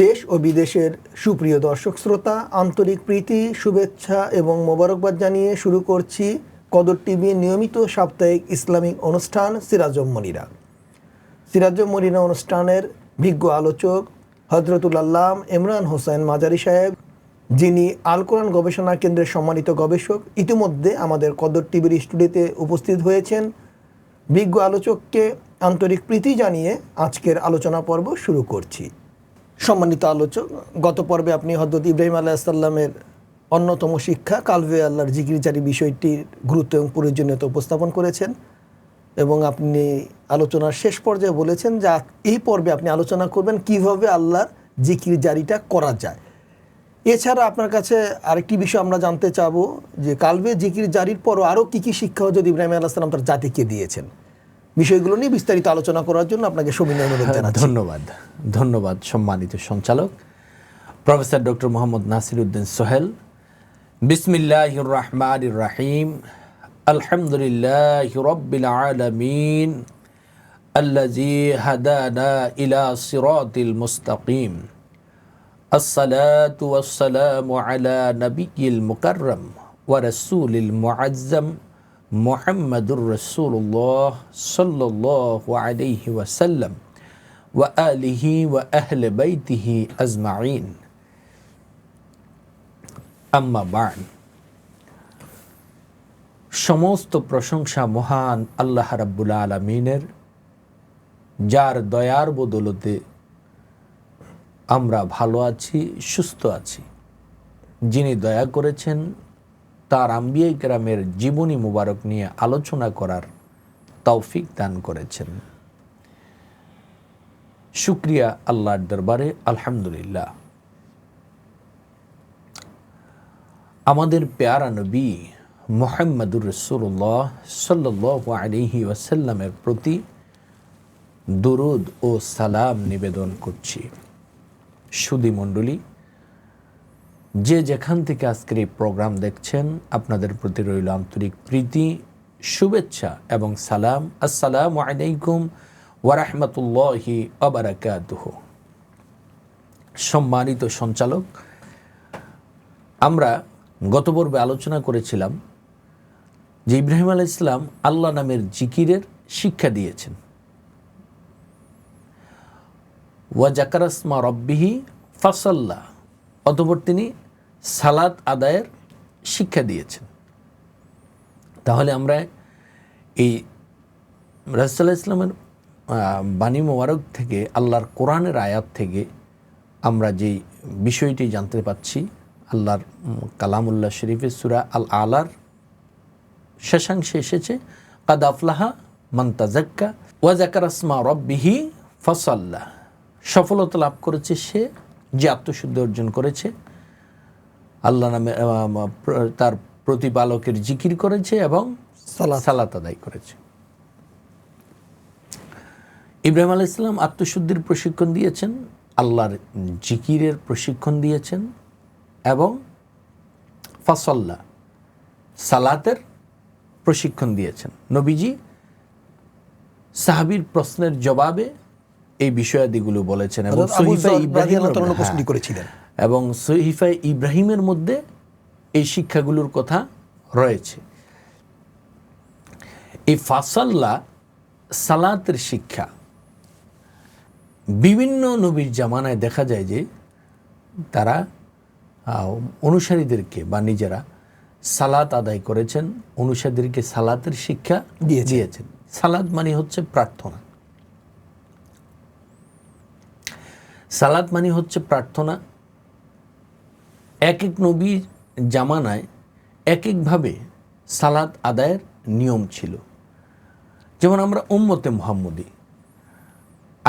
দেশ ও বিদেশের সুপ্রিয় দর্শক শ্রোতা, আন্তরিক প্রীতি, শুভেচ্ছা এবং মোবারকবাদ জানিয়ে শুরু করছি কদর টিভির নিয়মিত সাপ্তাহিক ইসলামিক অনুষ্ঠান সিরাজম মনিরা। সিরাজম মনিরা অনুষ্ঠানের বিজ্ঞ আলোচক হজরতুল আল্লাম ইমরান হোসেন মাজারি সাহেব, যিনি আল কোরআন গবেষণা কেন্দ্রের সম্মানিত গবেষক, ইতিমধ্যে আমাদের কদর টিভির স্টুডিওতে উপস্থিত হয়েছেন। বিজ্ঞ আলোচককে আন্তরিক প্রীতি জানিয়ে আজকের আলোচনা পর্ব শুরু করছি। সম্মানিত আলোচক, গত পর্বে আপনি হজরত ইব্রাহিম আলাহিসাল্লামের অন্যতম শিক্ষা কালভে আল্লাহর জিকিরজারি বিষয়টির গুরুত্ব এবং প্রয়োজনীয়তা উপস্থাপন করেছেন এবং আপনি আলোচনার শেষ পর্যায়ে বলেছেন যে এই পর্বে আপনি আলোচনা করবেন কীভাবে আল্লাহর জিকির জারিটা করা যায়। এছাড়া আপনার কাছে আরেকটি বিষয় আমরা জানতে চাবো যে কালবে জিকির জারির পরও আরও কী কী শিক্ষা হজরত ইব্রাহিম আলাহ সাল্লাম তার জাতিকে দিয়েছেন। বিষয়গুলো নিয়ে বিস্তারিত আলোচনা করার জন্য আপনাকে সবিনয় অনুরোধ জানাচ্ছি ধন্যবাদ ধন্যবাদ সম্মানিত সঞ্চালক প্রফেসর ডক্টর মোহাম্মদ নাসির উদ্দিন সোহেল বিসমিল্লাহ রহমান রাহিম আলহামদুলিল্লাহ রব্বিল আলমিন الذي هدانا إلى صراط المستقيم الصلاة والسلام على نبي المكرم ورسول المعزم মোহাম্মদুর রসুল্লাহ সাল্লাহ আলহি ওয়াসাল্লাম ওয়া আলিহি ওয়া আহলে বাইতিহি আজমাইন আম্মা বান সমস্ত প্রশংসা মহান আল্লাহ রাব্বুল আলমিনের, যার দয়ার বদলতে আমরা ভালো আছি, সুস্থ আছি। যিনি দয়া করেছেন তার আম্বিয়াই কেরামের জীবনী মুবারক নিয়ে আলোচনা করার তৌফিক দান করেছেন। শুক্রিয়া আল্লাহর দরবারে, আলহামদুলিল্লাহ। আমাদের পেয়ারা নবী মোহাম্মদুর রসুল্লাহ সাল্লাহ আলিহি ওয়াসাল্লামের প্রতি দুরুদ ও সালাম নিবেদন করছি। সুদী মণ্ডলী যে যেখান থেকে আজকের এই প্রোগ্রাম দেখছেন, আপনাদের প্রতি রইল আন্তরিক প্রীতি, শুভেচ্ছা এবং সালাম। আসসালামু আলাইকুম ওয়ারাহমাতুল্লাহি আবরাকাতুহ সম্মানিত সঞ্চালক, আমরা গত পর্বে আলোচনা করেছিলাম যে ইব্রাহিম আলাহ ইসলাম আল্লাহ নামের জিকিরের শিক্ষা দিয়েছেন। ওয়া জাকারাসমা রব্বিহি ফাসাল্লাহ অতপর তিনি সালাত আদায়ের শিক্ষা দিয়েছেন। তাহলে আমরা এই রাসুল্লাহ ইসলামের বাণী মোবারক থেকে, আল্লাহর কোরআনের আয়াত থেকে আমরা যেই বিষয়টি জানতে পাচ্ছি, আল্লাহর কালামুল্লাহ শরীফের সুরা আল আলার শেষাংশে এসেছে, কাদ আফলাহা মান্তাজাক্কা ওয়াজাকার আসমা রব্বিহি ফসাল্লাহ সফলতা লাভ করেছে সে যে আত্মশুদ্ধি অর্জন করেছে। আল্লাহ নামে তার প্রতিপালকের জিকির করেছে এবং সালাত। আদায় করেছে। ইব্রাহিম আলাহ ইসলাম আত্মশুদ্ধির প্রশিক্ষণ দিয়েছেন আল্লাহর জিকিরের প্রশিক্ষণ দিয়েছেন এবং ফাসল্লা সালাতের প্রশিক্ষণ দিয়েছেন। নবীজি সাহাবির প্রশ্নের জবাবে এই বিষয়াদিগুলো বলেছেন এবং করেছিলেন। এবং সহিফা ইব্রাহিমের মধ্যে এই শিক্ষাগুলোর কথা রয়েছে। এই ফাসাল্লা সালাতের শিক্ষা বিভিন্ন নবীর জামানায় দেখা যায় যে তারা অনুসারীদেরকে বা নিজেরা সালাত আদায় করেছেন অনুসারীদেরকে সালাতের শিক্ষা দিয়ে দিয়েছেন। সালাত মানে হচ্ছে প্রার্থনা। সালাত মানে হচ্ছে প্রার্থনা। এক এক নবীর জামানায় এক একভাবে সালাত আদায়ের নিয়ম ছিল। যেমন আমরা উম্মতে মোহাম্মদী।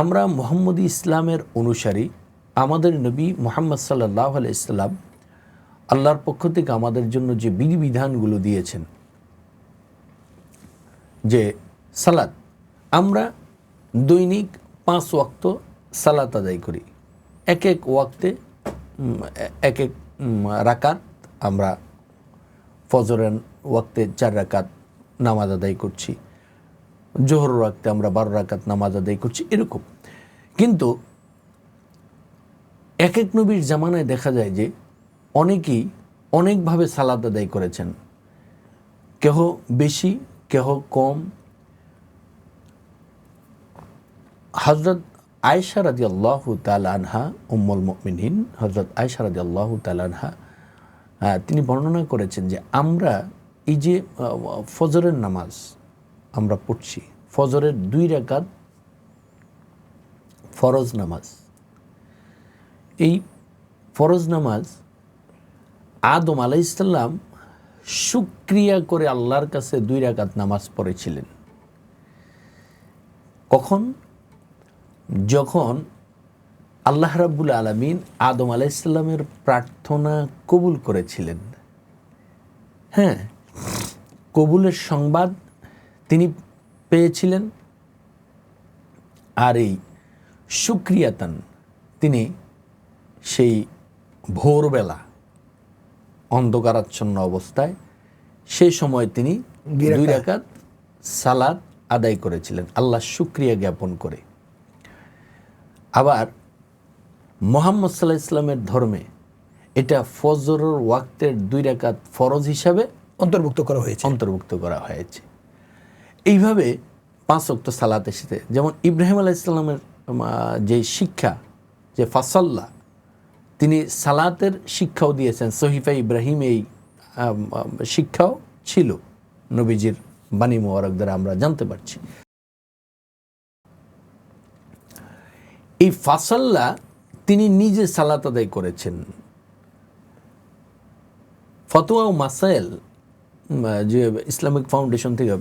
আমরা মোহাম্মদী ইসলামের অনুসারী, আমাদের নবী মোহাম্মদ সাল্লাহ ইসলাম আল্লাহর পক্ষ থেকে আমাদের জন্য যে বিধিবিধানগুলো দিয়েছেন, যে সালাত, আমরা দৈনিক পাঁচ ওয়াক্ত সালাত আদায় করি। এক এক ওয়াক্তে এক এক রাকাত, আমরা ফজরের ওয়াক্তে চার রাকাত নামাজ আদায় করছি। জোহর রাখতে আমরা বারো রাকাত নামাজ আদায় করছি, এরকম। কিন্তু এক এক নবীর জামানায় দেখা যায় যে অনেকেই অনেকভাবে সালাদ আদায় করেছেন। কেহ বেশি, কেহ কম। হজরত আয়সা রাজি আল্লাহ আনহা, উম্মুল মিনহিন হজরত আয়সা রাজি আল্লাহ আনহা তিনি বর্ণনা করেছেন যে আমরা এই যে ফজরের নামাজ আমরা পড়ছি, ফজরের দুই রাকাত ফরজ নামাজ। এই ফরজ নামাজ আদম আলাইসাল্লাম সুক্রিয়া করে আল্লাহর কাছে দুই রাকাত নামাজ পড়েছিলেন। কখন? যখন আল্লাহ রাব্বুল আলমিন আদম আলাইসাল্লামের প্রার্থনা কবুল করেছিলেন হ্যাঁ কবুলের সংবাদ তিনি পেয়েছিলেন আর এই সুক্রিয়াতান তিনি সেই ভোরবেলা অন্ধকারাচ্ছন্ন অবস্থায় সেই সময় তিনি দুই। রাকাত সালাদ আদায় করেছিলেন আল্লাহ শুক্রিয়া জ্ঞাপন করে আবার মোহাম্মদ সাল্লাহ ইসলামের ধর্মে এটা ফজরের ওয়াক্তের দুই রাকাত ফরজ হিসাবে অন্তর্ভুক্ত করা হয়েছে। অন্তর্ভুক্ত করা হয়েছে। এইভাবে পাঁচ অক্ত সালাত এসেছে। যেমন ইব্রাহিম আলাহ ইসলামের যে শিক্ষা যে ফাসল্লা তিনি সালাতের শিক্ষাও দিয়েছেন। সহিফা ইব্রাহিম এই শিক্ষাও ছিল। নবীজির বাণী মোবারক দ্বারা আমরা জানতে পারছি। এই ফাসল্লা তিনি নিজে সালাত আদায় করেছেন। ফতোয়া ও মাসাইল যে ইসলামিক ফাউন্ডেশন থেকে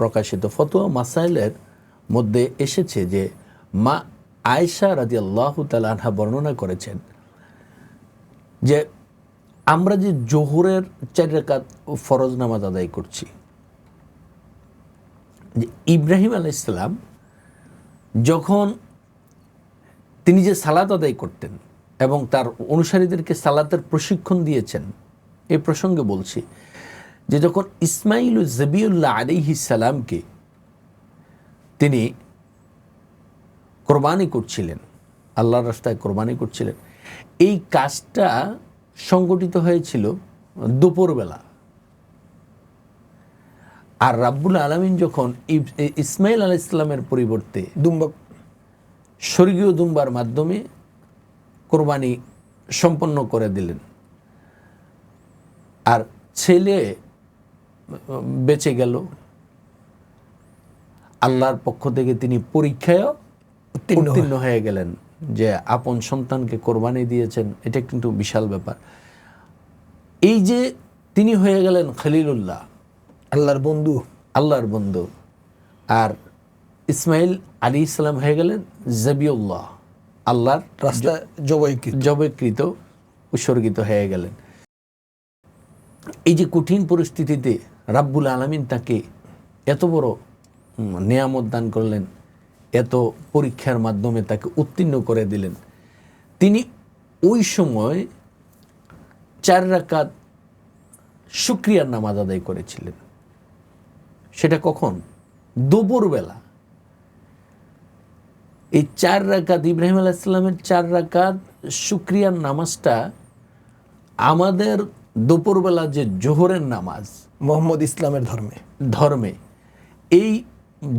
প্রকাশিত ফতোয়া মাসাইলের মধ্যে এসেছে যে মা আয়েশা রাজি আল্লাহ তালাহা বর্ণনা করেছেন যে আমরা যে জোহরের চার রেখাত ফরজ নামাজ আদায় করছি, যে ইব্রাহিম আলাইসালাম যখন তিনি যে সালাত আদায় করতেন এবং তার অনুসারীদেরকে সালাতের প্রশিক্ষণ দিয়েছেন এই প্রসঙ্গে বলছি যে যখন ইসমাইল জবিউল্লাহ আলিহি সালামকে তিনি কোরবানি করছিলেন, আল্লাহর রাস্তায় কোরবানি করছিলেন, এই কাজটা সংগঠিত হয়েছিল দুপুরবেলা। আর রাব্বুল আলমিন যখন ইসমাইল আলাহ ইসলামের পরিবর্তে দুম্বা স্বর্গীয় দুম্বার মাধ্যমে কোরবানি সম্পন্ন করে দিলেন। আর ছেলে বেঁচে গেল। আল্লাহর পক্ষ থেকে তিনি পরীক্ষায়ও উত্তীর্ণ হয়ে। গেলেন যে আপন সন্তানকে কোরবানি দিয়েছেন এটা কিন্তু বিশাল ব্যাপার। এই যে তিনি হয়ে গেলেন খালিলুল্লাহ আল্লাহর বন্ধু। আল্লাহর বন্ধু। আর ইসমাইল আলী ইসলাম হয়ে গেলেন জবিউল্লাহ আল্লাহর রাস্তা জবাইকৃত জবকৃত উৎসর্গিত হয়ে গেলেন। এই যে কঠিন পরিস্থিতিতে রাব্বুল আলমিন তাকে এত বড় নেয়ামত দান করলেন এত পরীক্ষার মাধ্যমে তাকে উত্তীর্ণ করে দিলেন তিনি ওই সময় চার রাকাত শুক্রিয়ার নামাজ আদায় করেছিলেন। সেটা কখন? দুপুরবেলা। এই চার রাকাত ইব্রাহিম আলাইসাল্লামের চার রাকাত শুক্রিয়ার নামাজটা আমাদের দুপুরবেলা যে জোহরের নামাজ মোহাম্মদ ইসলামের ধর্মে। ধর্মে এই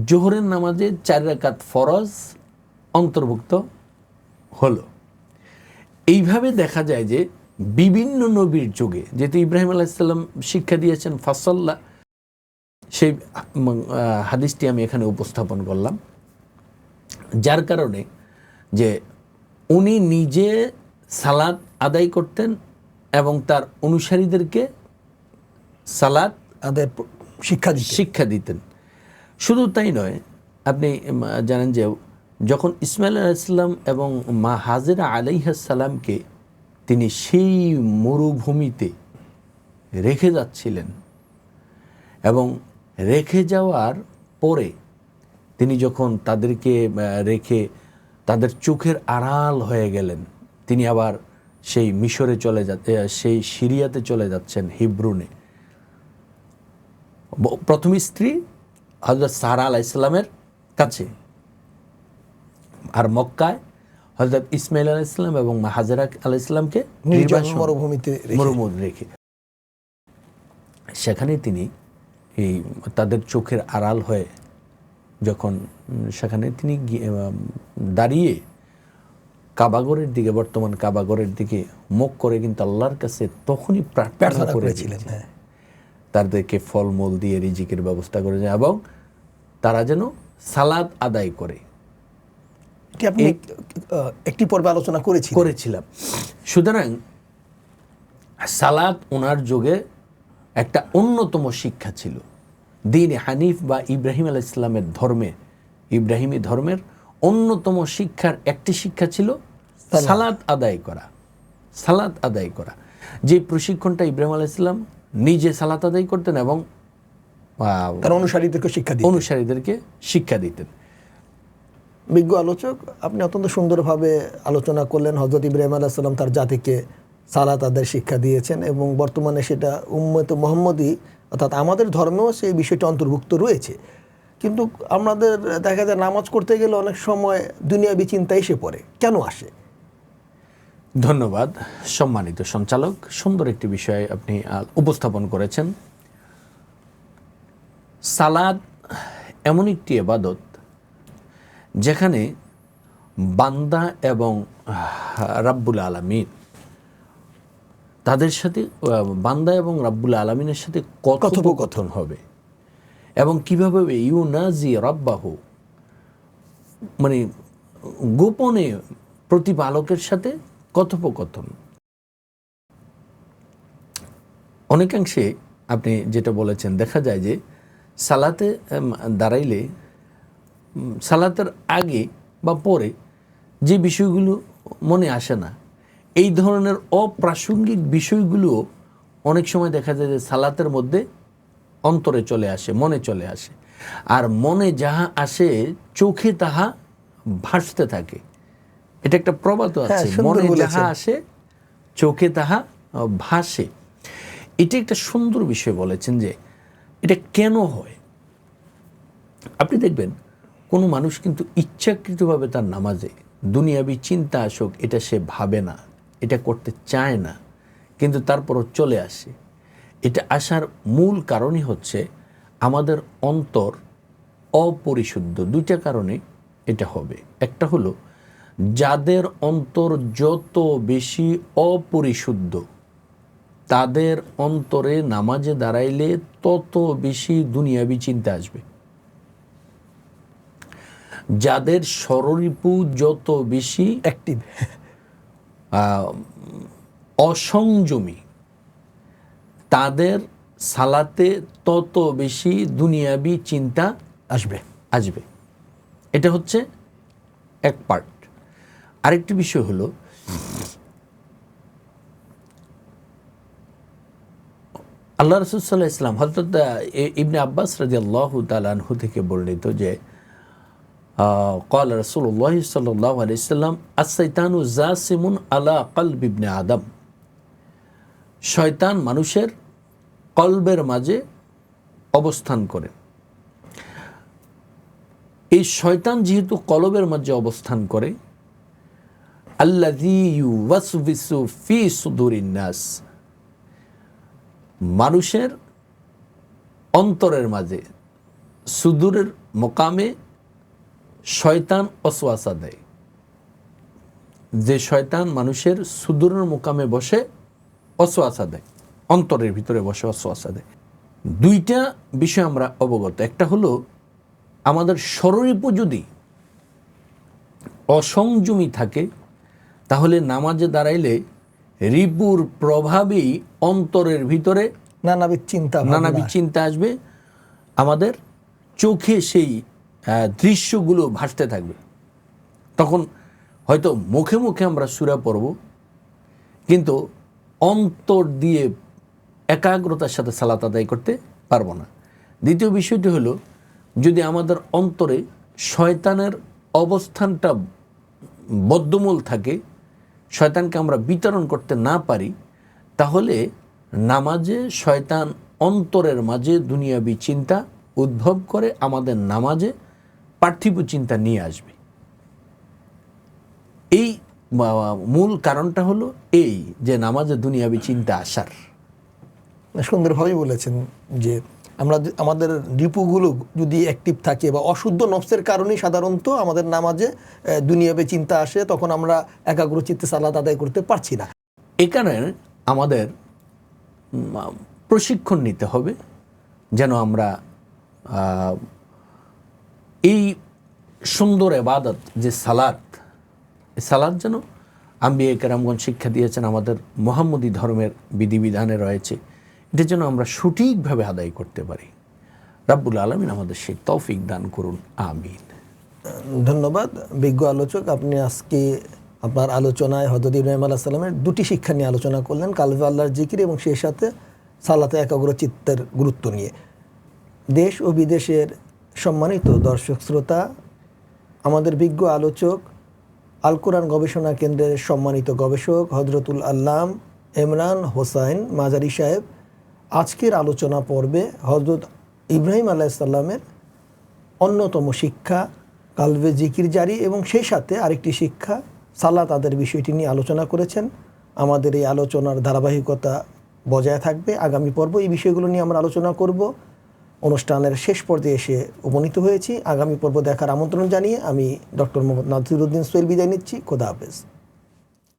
জোহরের নামাজে চার রাকাত ফরজ অন্তর্ভুক্ত হলো। এইভাবে দেখা যায় যে বিভিন্ন নবীর যুগে যেহেতু ইব্রাহিম আলাইসাল্লাম শিক্ষা দিয়েছেন ফাসল্লা সেই হাদিসটি আমি এখানে উপস্থাপন করলাম। যার কারণে যে উনি নিজে সালাদ আদায় করতেন এবং তার অনুসারীদেরকে সালাদ আদায় শিক্ষা শিক্ষা দিতেন। শুধু তাই নয় আপনি জানেন যে যখন ইসমাইল আলাইসাল্লাম এবং মা হাজেরা আলাইহাসাল্লামকে তিনি সেই মরুভূমিতে রেখে যাচ্ছিলেন এবং রেখে যাওয়ার পরে তিনি যখন তাদেরকে রেখে তাদের চোখের আড়াল হয়ে গেলেন তিনি আবার সেই মিশরে চলে যা সেই সিরিয়াতে চলে যাচ্ছেন হিব্রুনে প্রথম স্ত্রী হজরত সাহারা আলাইসাল্লামের কাছে আর মক্কায় হজরত ইসমাইল আলাহ ইসলাম এবং হাজারা আলাহ ইসলামকে মরুভূমিতে। মরুমুদ রেখে সেখানে তিনি এই তাদের চোখের আড়াল হয়ে যখন সেখানে তিনি দাঁড়িয়ে কাবাগরের দিকে বর্তমান কাবাগরের দিকে মুখ করে কিন্তু আল্লাহর কাছে তখনই প্রার্থনা করেছিলেন। হ্যাঁ। তাদেরকে ফলমূল দিয়ে রিজিকের ব্যবস্থা করেছেন এবং তারা যেন সালাদ আদায় করে। এটি আপনি আহ, একটি পর্বে আলোচনা করেছি করেছিলাম। সুতরাং সালাদ ওনার যুগে একটা অন্যতম শিক্ষা ছিল। দিন হানিফ বা ইব্রাহিম আলাহ ইসলামের ধর্মে ইব্রাহিমী ধর্মের অন্যতম শিক্ষার একটি শিক্ষা ছিল সালাত। আদায় করা সালাত আদায় করা। যে প্রশিক্ষণটা ইব্রাহিম আলাহ ইসলাম নিজে সালাত আদায় করতেন এবং তার অনুসারীদেরকে শিক্ষা অনুসারীদেরকে শিক্ষা দিতেন। বিজ্ঞ আলোচক আপনি অত্যন্ত সুন্দরভাবে আলোচনা করলেন। হজরত ইব্রাহিম আলাহিসাল্লাম তার জাতিকে সালাত আদায় শিক্ষা দিয়েছেন এবং বর্তমানে সেটা উম্মত মোহাম্মদী অর্থাৎ আমাদের ধর্মেও সেই বিষয়টা অন্তর্ভুক্ত রয়েছে। কিন্তু আমাদের দেখা যায় নামাজ করতে গেলে অনেক সময় দুনিয়াবি চিন্তা এসে পড়ে। কেন আসে? ধন্যবাদ। সম্মানিত সঞ্চালক, সুন্দর একটি বিষয় আপনি উপস্থাপন করেছেন। সালাদ এমন একটি এবাদত যেখানে বান্দা এবং রাব্বুল আলমিন তাদের সাথে বান্দা এবং রাব্বুল আলমিনের সাথে কথোপকথন হবে। এবং কীভাবে ইউনাজি রব্বাহু মানে গোপনে প্রতিপালকের সাথে কথোপকথন। অনেকাংশে আপনি যেটা বলেছেন দেখা যায় যে সালাতে দাঁড়াইলে সালাতের আগে বা পরে যে বিষয়গুলো মনে আসে না এই ধরনের অপ্রাসঙ্গিক বিষয়গুলো অনেক সময় দেখা যায় যে সালাতের মধ্যে অন্তরে চলে আসে মনে চলে আসে। আর মনে যাহা আসে চোখে তাহা ভাসতে থাকে। এটা একটা প্রবাদ আছে হ্যাঁ, মনে যাহা আসে চোখে তাহা ভাসে। এটা একটা সুন্দর বিষয় বলেছেন যে এটা কেন হয়? আপনি দেখবেন কোনো মানুষ কিন্তু ইচ্ছাকৃতভাবে তার নামাজে দুনিয়াবি চিন্তা আসুক এটা সে ভাবে না। এটা করতে চায় না, কিন্তু তারপরও চলে আসে। এটা আসার মূল কারণই হচ্ছে আমাদের অন্তর অপরিশুদ্ধ। দুইটা কারণে এটা হবে। একটা হলো, যাদের অন্তর যত বেশি অপরিশুদ্ধ, তাদের অন্তরে নামাজে দাঁড়াইলে তত বেশি দুনিয়াবি চিন্তা আসবে। যাদের স্বররিপু যত বেশি অ্যাক্টিভ অসংযমী। তাদের সালাতে তত বেশি দুনিয়াবি চিন্তা আসবে আসবে। এটা হচ্ছে এক পার্ট আরেকটি বিষয় হলো, আল্লাহ রসুল্লাহ ইসলাম হজরত ইবনে আব্বাস রাজি আল্লাহ তালানহু থেকে বর্ণিত যে قال رسول الله صلى الله عليه وسلم الشيطان زاسم على قلب ابن আদম শয়তান মানুষের কলবের মাঝে অবস্থান করে এই শয়তান যেহেতু কলবের মাঝে অবস্থান করে আল্লাযী ইউওয়াসবিসু ফি সুদুরিন নাস মানুষের অন্তরের মাঝে সুদূরের মোকামে শয়তান অসওয়াসা দেয়। যে শয়তান মানুষের সুদূরের মোকামে বসে অসওয়াসা দেয় অন্তরের ভিতরে বসে অসওয়াসা দেয়। দুইটা বিষয় আমরা অবগত। একটা হলো আমাদের স্বরূপও যদি অসংযমী থাকে তাহলে নামাজে দাঁড়াইলে রিপুর প্রভাবেই অন্তরের ভিতরে নানাবিধ চিন্তা। নানাবিধ চিন্তা আসবে। আমাদের চোখে সেই দৃশ্যগুলো ভাসতে থাকবে। তখন হয়তো মুখে মুখে আমরা সুরা পড়ব, কিন্তু অন্তর দিয়ে একাগ্রতার সাথে সালাত আদায় করতে পারব না। দ্বিতীয় বিষয়টি হলো, যদি আমাদের অন্তরে শয়তানের অবস্থানটা বদ্ধমূল থাকে, শয়তানকে আমরা বিতরণ করতে না পারি, তাহলে নামাজে শয়তান অন্তরের মাঝে দুনিয়াবি চিন্তা উদ্ভব করে আমাদের নামাজে পার্থিব চিন্তা নিয়ে আসবে। এই মূল কারণটা হলো এই যে নামাজে দুনিয়াবি চিন্তা আসার। সুন্দরভাবেই বলেছেন যে আমরা আমাদের রিপুগুলো যদি অ্যাক্টিভ থাকে বা অশুদ্ধ নফসের কারণেই সাধারণত আমাদের নামাজে দুনিয়াবে চিন্তা আসে তখন আমরা একাগ্র চিত্তে সালাত আদায় করতে পারছি না। এখানে আমাদের প্রশিক্ষণ নিতে হবে যেন আমরা এই সুন্দর এবাদত, যে এই সালাদ যেন আম্বিয়া কেরামগঞ্জ শিক্ষা দিয়েছেন আমাদের মোহাম্মদী ধর্মের বিধিবিধানে রয়েছে, এটা যেন আমরা সঠিকভাবে আদায় করতে পারি। রাব্বুল আলমিন আমাদের সেই তৌফিক দান করুন, আমিন। ধন্যবাদ। বিজ্ঞ আলোচক, আপনি আজকে আপনার আলোচনায় হজরত ইব্রাহিম আল্লাহ সাল্লামের দুটি শিক্ষা নিয়ে আলোচনা করলেন কালভে আল্লাহর জিকির এবং সেই সাথে সালাতে একাগ্র চিত্তের গুরুত্ব নিয়ে। দেশ ও বিদেশের সম্মানিত দর্শক শ্রোতা, আমাদের বিজ্ঞ আলোচক, আল কোরআন গবেষণা কেন্দ্রের সম্মানিত গবেষক হজরতুল আল্লাম ইমরান হোসাইন মাজারি সাহেব। আজকের আলোচনা পর্বে হজরত ইব্রাহিম আলাইসাল্লামের অন্যতম শিক্ষা, কালবে জিকির জারি এবং সেই সাথে আরেকটি শিক্ষা, সালাত তাদের বিষয়টি নিয়ে আলোচনা করেছেন। আমাদের এই আলোচনার ধারাবাহিকতা বজায় থাকবে। আগামী পর্ব এই বিষয়গুলো নিয়ে আমরা আলোচনা করব। অনুষ্ঠানের শেষ পর্যায়ে এসে উপনীত হয়েছি। আগামী পর্ব দেখার আমন্ত্রণ জানিয়ে আমি ডক্টর মোহাম্মদ নাজিরুদ্দিন সোহেল বিদায় নিচ্ছি। খোদা হাফেজ।